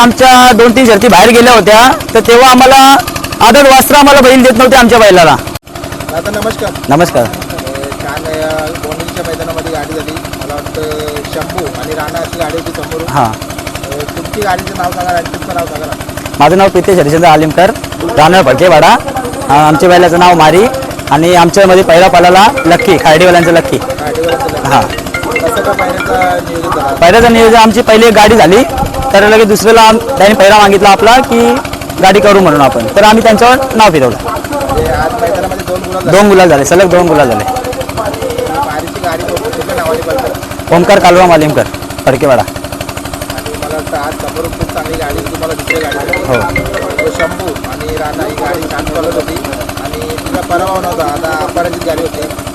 आमच्या दोन तीन शर्ती बाहेर गेल्या होत्या. तर तेव्हा आम्हाला आदर वास्त्र आम्हाला बैल देत नव्हते आमच्या बैलाला. नमस्कार. नमस्कार. काल मैदानामध्ये गाडी झाली. मला वाटतं शंभू आणि राणा अशी गाडी होती समोर हां. तुमची गाडीचं नाव सांगा आणि तुमचं नाव सांगा माझं नाव प्रितेश हरिचंद्र आलिमकर राहणार भडकेवाडा आमच्या बैलाचं नाव मारी. आणि आमच्यामध्ये पहिला पालाला लक्की. खार्डीवाल्यांचं लक्की. हां. पाहिल्याचा नियोजन आमची पहिली एक गाडी झाली. तर लगेच दुसऱ्याला आम- त्यांनी पहिला मागितला आपला की गाडी करू म्हणून आपण. तर आम्ही त्यांच्यावर नाव फिरवलं. आज मैदानामध्ये दोन गुलाल झाले. दोन गुलाल झाले सलग दोन गुलाल झाले. गाडी नावाने ओमकार कालवा मालिमकर फडकेवाडा. आणि मला वाटतं आज समोर खूप चांगली गाडी होती तुम्हाला दुसरी गाडी हो. तो शंभू आणि ही गाडी छान पळत होती. आणि तिचा पराभव नव्हता आता अपराजित गाडी होती.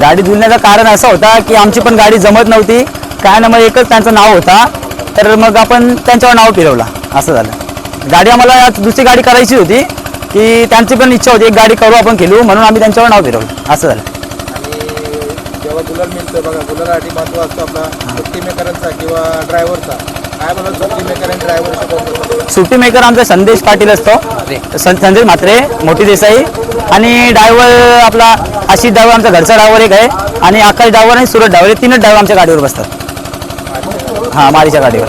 गाडी जुळण्याचं कारण असं होता की आमची पण गाडी जमत नव्हती. काय ना मग एकच त्यांचं नाव होता. तर मग आपण त्यांच्यावर नाव फिरवला. असं झालं. गाडी आम्हाला दुसरी गाडी करायची होती. की त्यांची पण इच्छा होती एक गाडी करू आपण खेळू म्हणून आम्ही त्यांच्यावर नाव फिरवलं. असं झालं. आणि जेव्हा गुलाल मिळतो बघा गुलालासाठी महत्त्व असतो आपला. सुट्टी मेकरांचा किंवा ड्रायव्हरचा. काय बोला सुट्टी मेकर आणि ड्रायव्हर कोण सुट्टी मेकर आमचा संदेश पाटील असतो. संदेश म्हात्रे मोठी देसाई. आणि डायव्हर आपला आशिष डायव्हर आमचा घरचा डायव्हर एक आहे. आणि आकाश डायव्हर आणि सुरत डायव्हर हे तीनच डायव्हर आमच्या गाडीवर बसतात. हां मारीच्या गाडीवर.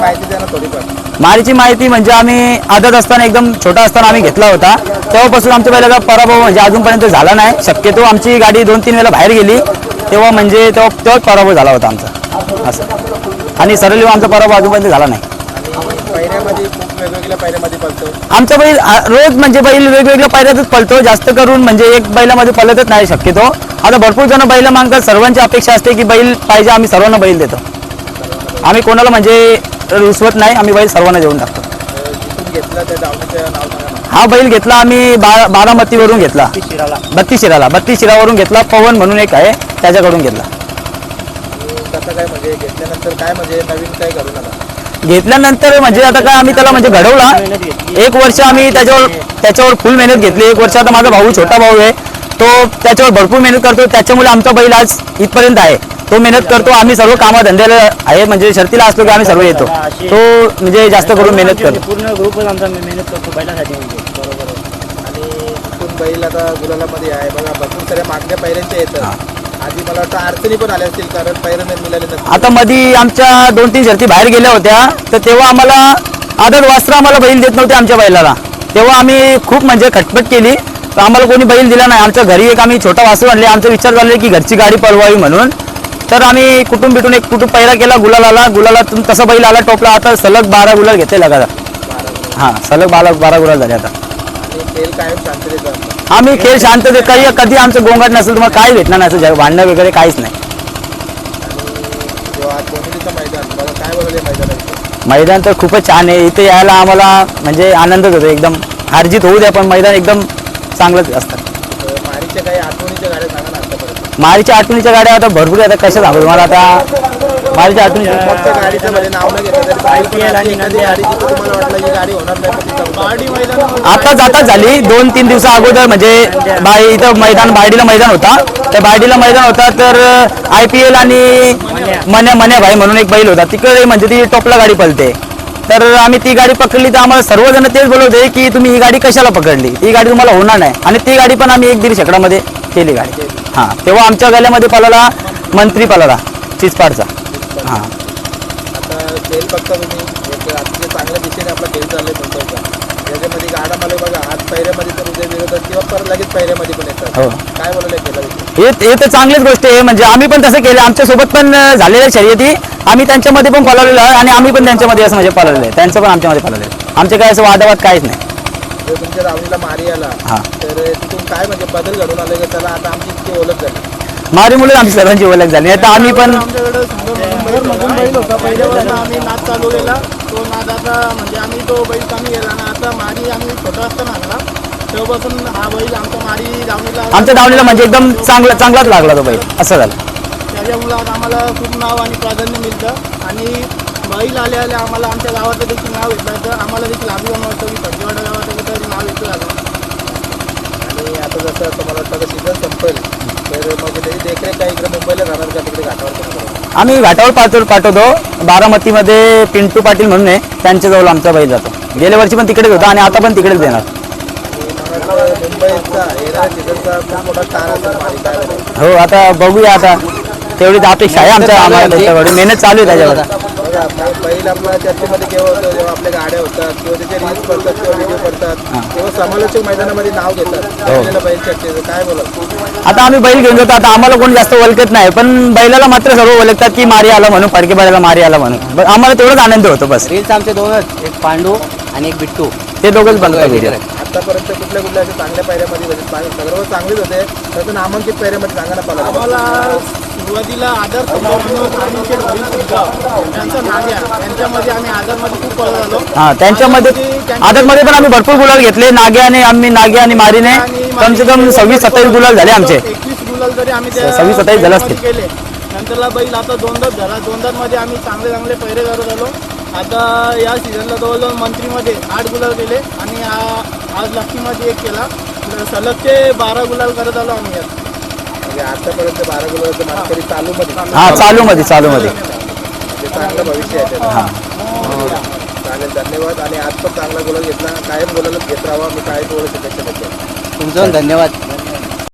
माहिती द्या ना थोडीफार मारीची माहिती म्हणजे आम्ही आदत असताना एकदम छोटा असताना आम्ही घेतला होता. तेव्हापासून आमच्या पहिल्याचा पराभव म्हणजे अजूनपर्यंत झाला नाही. शक्यतो आमची गाडी दोन तीन वेळा बाहेर गेली. तेव्हा म्हणजे तेव्हा तेव्हाच पराभव झाला होता आमचा. असं. आणि सरळ आमचा पराभव अजूनपर्यंत झाला नाही. आणि पहिऱ्यामध्ये खूप वेगवेगळ्या पहिऱ्यामध्ये पळतो. आमचा बैल आ- रोज म्हणजे बैल वेगवेगळ्या पायऱ्यातच पळतो जास्त करून म्हणजे एक बैलामध्ये पळतच नाही शक्यतो. आता भरपूर जण बैल मागतात सर्वांची अपेक्षा असते की बैल पाहिजे आम्ही सर्वांना बैल देतो. आम्ही कोणाला म्हणजे रुसवत नाही आम्ही बैल सर्वांना देऊन टाकतो. अ, जिथून घेतला त्या डावणीचं नाव सांगा ना. हा बैल घेतला आम्ही बा बारामतीवरून घेतला. बत्तीस शिराला. बत्तीस शिरावरून घेतला पवन म्हणून एक आहे त्याच्याकडून घेतला. कसं काय म्हणजे घेतल्यानंतर काय म्हणजे नवीन काय घडून आला? घेतल्यानंतर म्हणजे आता काय आम्ही त्याला म्हणजे घडवला. एक वर्ष आम्ही त्याच्यावर त्याच्यावर फुल मेहनत घेतली. एक वर्ष आता माझा भाऊ छोटा भाऊ आहे. तो त्याच्यावर भरपूर मेहनत करतो त्याच्यामुळे आमचा बैल आज इथपर्यंत आहे. तो मेहनत करतो. आम्ही सर्व कामाधंद्याला आहे. म्हणजे शर्तीला असलो की आम्ही सर्व येतो. तो म्हणजे जास्त करून मेहनत करतो. पूर्ण ग्रुपच आमचा मेहनत करतो बैलासाठी म्हणजे. बरोबर आणि तिथून बैल आता गुलालामध्ये आहे. बघा भरपूर साऱ्या मागण्या पहिऱ्यांच्या येतात. आधी मला वाटतं अडचणी पण आल्या असतील कारण मिळाले नसतील. आता मध्ये आमच्या दोन तीन शर्ती बाहेर गेल्या होत्या तर तेव्हा आम्हाला आदर वास्त्र आम्हाला बैल देत नव्हते आमच्या बैलाला. तेव्हा आम्ही खूप म्हणजे खटपट केली. तर आम्हाला कोणी बैल दिला नाही. आमच्या घरी एक आम्ही छोटा वासरू आणले. आमचा विचार झाले की घरची गाडी पळवावी म्हणून. तर आम्ही कुटुंब बिटून एक कुटुंब पहिला केला गुलाल आला. गुलालातून तसा बैल आला टोपला. आता सलग बारा गुलाल घेतले लगातार. हां सलग बारा बारा गुलाल झाले आता. आणि खेळ कायम शांततेचा असतो. आम्ही खेळ शांतते काही कधी आमचं गोंगाट नसेल तुम्हाला काय भेटणार नाही असं भांडणं वगैरे काहीच नाही. मैदान तर खूपच छान आहे. इथे यायला आम्हाला म्हणजे आनंदच होतो एकदम हारजीत होऊ द्या पण मैदान एकदम चांगलंच असतं. मारीच्या आठवणीच्या गाड्या आता भरपूर आता कशा सांगू तुम्हाला आता मारीच्या आठवणीच्या फक्त गाडीचं म्हणजे नाव घेतलं तरी एखादी गाडी जिथं तुम्हाला वाटलं ही गाडी होणार नाही पण तिथं गाडी मैदान आता जाताच झाली दोन तीन दिवसा अगोदर म्हणजे बाई इथं मैदान बायडीला मैदान होता. त्या बायडीला मैदान होता तर आय पी एल आणि मन्या मन्या भाई म्हणून एक बैल होता. तिकडे म्हणजे ती टोपला गाडी पळते तर आम्ही ती गाडी पकडली तर आम्हाला सर्वजण तेच बोलवते की तुम्ही ही गाडी कशाला पकडली? ही गाडी तुम्हाला होणार नाही. आणि ती गाडी पण आम्ही एक दीड शेकडामध्ये केली गाडी. हां तेव्हा आमच्या गल्यामध्ये पळाला मंत्री पळाला चिचपाडचा. हां. आता खेळ बघता तुम्ही एक अतिशय चांगल्या दिशेने आपला खेळ चाललाय तुमचा याच्यामध्ये गाडा मला बघा आज पहिऱ्यामध्ये तर उद्या विरोधात किंवा परत लगेच पहिऱ्यामध्ये पण येतात. हो. काय बोलायला खेळाविषयी हे हे तर चांगलीच गोष्ट आहे म्हणजे आम्ही पण तसं केलं आमच्यासोबत पण झालेल्या शर्यती. आम्ही त्यांच्यामध्ये पण पळवलेलं आहे आणि आम्ही पण त्यांच्यामध्ये असं म्हणजे पळवलेलं आहे त्यांचं पण आमच्यामध्ये पळवलेलं आहे आमचे काय असं वादावाद काहीच नाही. जर तुमच्या रावणीला मारी आला हां. तर तिथून काय म्हणजे बदल घडून आले की? त्याला आता आमची इतकी ओळख झाली. मारीमुळे आमची सर्वांची ओळख झाली. आता आम्ही पण आमच्याकडे मधून बैल होता पहिल्यापासून आम्ही नाच चालू केला तो नाद आता म्हणजे आम्ही तो बैल कमी गेला ना आता मारी आम्ही छोटा असताना आणला तेव्हापासून हा बैल आमचा मारी दावणीला आमच्या दावणीला म्हणजे एकदम चांगला चांगलाच लागला तो बैल. असं झालं. त्याच्यामुळं आता आम्हाला खूप नाव आणि प्राधान्य मिळतं. आणि बैल आले आले आम्हाला आमच्या गावाचं देखील नाव येतं. तर आम्हाला देखील अभिमान वाटतं की फडकेवाडा गावाचं नाव येतं. झालं आणि आता जसं आता मला वाटतं सीझन संपेल. तर मग त्याची देखरेख काय इकडे मुंबईला राहणार का तिकडे घाटावर करणार आम्ही घाटावर पाठवतो पाठवतो. बारामतीमध्ये पिंटू पाटील म्हणून आहे. त्यांच्याजवळ आमचा बैल जातो. गेल्या वर्षी पण तिकडेच होता आणि आता पण तिकडेच देणार. आणि मला वाटतं मुंबईचा येणाऱ्या सीझनचा खूप मोठा असेल हो आता बघूया आता. तेवढीच अपेक्षा आहे आमच्या आम्हाला त्याच्याकडून मेहनत चालू आहे त्याच्यावर. बघा आपला बैल आपला चर्चेमध्ये केव्हा होतं जेव्हा आपल्या गाड्या होतात किंवा त्याचे रील्स करतात किंवा व्हिडिओ करतात तेव्हा समालोचक मैदानामध्ये नाव घेतात. आपल्याला बैल चर्चेचं काय बोलत आता आम्ही बैल घेऊन जातो आता आम्हाला कोण जास्त ओळखत नाही पण बैलाला मात्र सर्व ओळखतात की मारी आला म्हणून फडके बैलाला मारी आला म्हणून. आम्हाला तेवढंच आनंद होतो बस. रील्स आमचे दोनच एक पांडू आणि एक बिट्टू. ते दोघंच व्हिडिओ आतापर्यंत कुठल्या कुठल्या अशा चांगल्या पायऱ्यामध्ये म्हणजे सर्व चांगलेच होते तसं नामांकित पायऱ्यामध्ये सांगा ना पाला आम्हाला सुरुवातीला आदर आणि त्यांचा नाग्या यांच्यामध्ये आम्ही आदरमध्ये खूप पळत झालो. हा त्यांच्यामध्ये आदरमध्ये पण आम्ही भरपूर गुलाल घेतले. नाग्याने आम्ही नाग्या आणि मारीने कम से कम सव्वीस सत्तावीस गुलाल झाले आमचे. एकवीस गुलाल तरी आम्ही सव्वीस सत्तावीस झाले केले नंतरला बैल आता दोनदाच झाला दोनदाच मध्ये आम्ही चांगले चांगले पैरे करत आलो. आता या सीझनला जवळजवळ मंत्रीमध्ये आठ गुलाल केले आणि आज लक्ष्मीमध्ये एक केला. सलगचे बारा गुलाल करत आलो आम्ही यात. म्हणजे आतापर्यंत बारा गुलाबाचं मानकरी चालू मध्ये हा चालू. मध्ये चालू मध्ये म्हणजे चांगलं भविष्य आहे त्याचं. चालेल धन्यवाद. आणि आज पण चांगला गुलाल घेतला. कायम गुलालच घेत राहावा. मी कायम बोलू देतो तुमचं पण धन्यवाद.